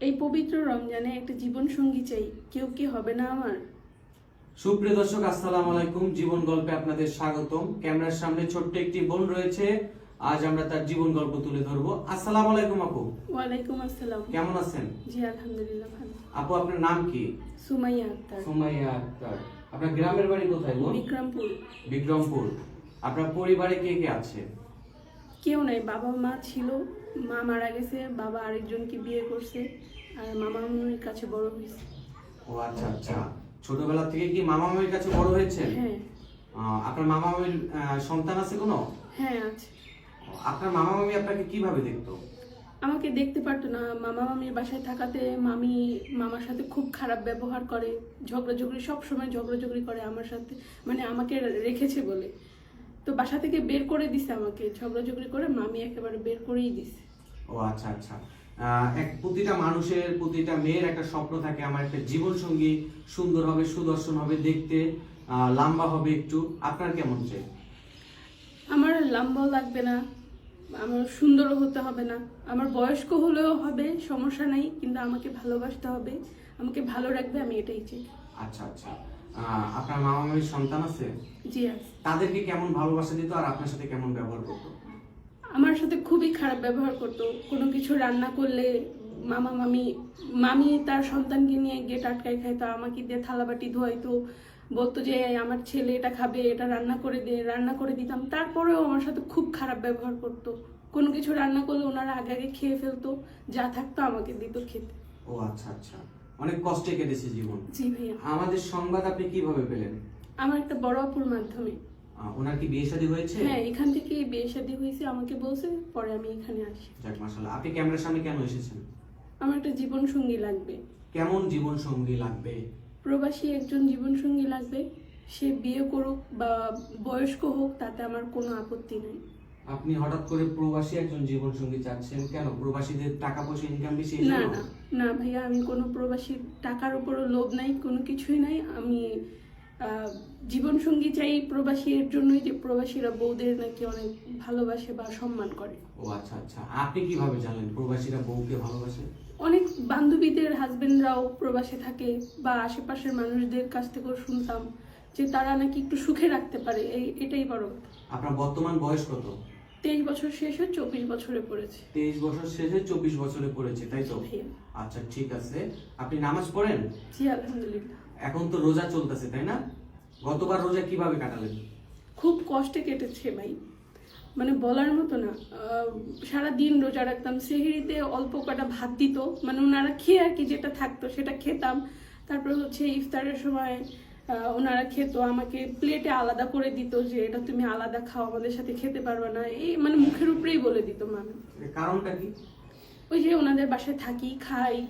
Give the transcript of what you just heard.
এই পবিত্র রমজানে একটা জীবন সঙ্গী চাই। কেউ কি হবে না আমার? সুপ্রিয় দর্শক আসসালাম আলাইকুম। জীবন গল্পে আপনাদের স্বাগতম। ক্যামেরার সামনে ছোট্ট একটি বোন রয়েছে। আজ আমরা তার জীবন গল্প তুলে ধরবো। আসসালাম আলাইকুম আপু। ওয়ালাইকুম আসসালাম। কেমন আছেন? জি আলহামদুলিল্লাহ ভালো। আপু আপনার নাম কি? সুমাইয়া আক্তার। সুমাইয়া আক্তার। আপনার গ্রামের বাড়ি কোথায় বোন? বিক্রমপুর। বিক্রমপুর। আপনার পরিবারে কে কে আছে? কেউ নাই বাবা মা ছিল মা মারা গেছে বাবা আরেকজনকে বিয়ে করছে আর মামা মামির কাছে বড় হয়েছে। ও আচ্ছা আচ্ছা। ছোটবেলা থেকে কি মামা মামির কাছে বড় হয়েছে? হ্যাঁ। আপনার মামা মামির সন্তান আছে কোনো? হ্যাঁ আছে। আপনার মামা মামি আপনাকে কীভাবে দেখতো? আমাকে দেখতে পারতো না। মামা মামির বাসায় থাকাতে মামি মামার সাথে খুব খারাপ ব্যবহার করে ঝগড়াঝগড়ি সব সময় ঝগড়াঝগড়ি করে আমার সাথে মানে আমাকে রেখেছে বলে। তো বাসা থেকে বের করে দিছে আমাকে ঝগড়াঝগড়ি করে মামি একেবারে বের করেই দিছে। ও আচ্ছা আচ্ছা। এক প্রতিটা মানুষের প্রতিটা মেয়ের একটা স্বপ্ন থাকে আমার একটা জীবন সঙ্গী সুন্দর হবে সুদর্শন হবে দেখতে লম্বা হবে একটু। আপনার কেমন চাই? আমার লম্বাও লাগবে না আমার সুন্দরও হতে হবে না। আমার বয়স্ক হলেও হবে সমস্যা নাই কিন্তু আমাকে ভালোবাসতে হবে আমাকে ভালো রাখবে আমি এটাই চাই। আচ্ছা আচ্ছা। আপনার মামা মামির সন্তান আছে? জি আছে। তাদেরকে কেমন ভালোবাসা দিত আর আপনার সাথে কেমন ব্যবহার করতো? আমার সাথে খুবই খারাপ ব্যবহার করতো। কোনো কিছু রান্না করলে মামা মামি মামি তার সন্তানকে নিয়ে গেট আটকায় খাইতো আমাকে দিয়ে থালাবাটি ধোয়াইতো বলতো যে আমার ছেলে এটা খাবে এটা রান্না করে দে রান্না করে দিতাম। তারপরেও আমার সাথে খুব খারাপ ব্যবহার করতো। কোনো কিছু রান্না করলে ওনারা আগে আগে খেয়ে ফেলতো যা থাকতো আমাকে দিত খেতে। ও আচ্ছা আচ্ছা। অনেক কষ্টে কেটেছে জীবন। জি ভাইয়া। আমাদের সংবাদ আপনি কীভাবে পেলেন? আমার একটা বড় অপুর মাধ্যমে। ওনার কি বিয়ে শাদী হয়েছে? হ্যাঁ এখান থেকে বিয়ে শাদী হয়েছে আমাকে বলছে পরে আমি এখানে আসি। যাক মাসাল্লাহ আপনি ক্যামেরার সামনে কেন এসেছেন? আমার একটা জীবন সঙ্গী লাগবে। কেমন জীবন সঙ্গী লাগবে? প্রবাসী একজন জীবনসঙ্গী লাগবে। সে বিয়ে করুক বা বয়স্ক হোক তাতে আমার কোনো আপত্তি নেই। আপনি হঠাৎ করে প্রবাসী একজন জীবন সঙ্গী চাচ্ছেন কেন? প্রবাসীদের টাকা পয়সা ইনকাম বেশি না না না ভাইয়া আমি কোনো প্রবাসী টাকার উপরও লোভ নাই কোনো কিছুই নাই। আমি জীবন সঙ্গী চাই প্রবাসী এর জন্যই যে প্রবাসীরা বউদের নাকি অনেক ভালোবাসে বা সম্মান করে। ও আচ্ছা আচ্ছা। আপনি কীভাবে জানলেন প্রবাসীরা বউকে ভালোবাসে? অনেক বান্ধবীদের হাজবেন্ডরাও প্রবাসে থাকে বা আশেপাশের মানুষদের কাছ থেকেও শুনতাম যে তারা নাকি একটু সুখে রাখতে পারে এই এটাই বড় কথা। আপনার বর্তমান বয়স কত? তেইশ বছর শেষ হয়ে চব্বিশ বছরে পড়েছে। তেইশ বছর শেষে চব্বিশ বছরে পড়েছে তাই তো। আচ্ছা ঠিক আছে। আপনি নামাজ পড়েন? জি আলহামদুলিল্লাহ। এখন তো রোজা চলতেছে তাই না? গতবার রোজা কীভাবে কাটালেন? খুব কষ্টে কেটেছে ভাই। মানে বলার মতো না সারা দিন রোজা রাখতাম। সেহেরিতে অল্প কটা ভাত দিত। মানে ওনারা খেয়ে আর কি যেটা থাকতো সেটা খেতাম। তারপর হচ্ছে ইফতারের সময় ওনারা খেত আমাকে প্লেটে আলাদা করে দিত যে এটা তুমি আলাদা খাও আমাদের সাথে খেতে পারবে না। এই মানে মুখের উপরেই বলে দিত মানে কারণটা কি? ওই যে ওনাদের বাসায় থাকি খাই।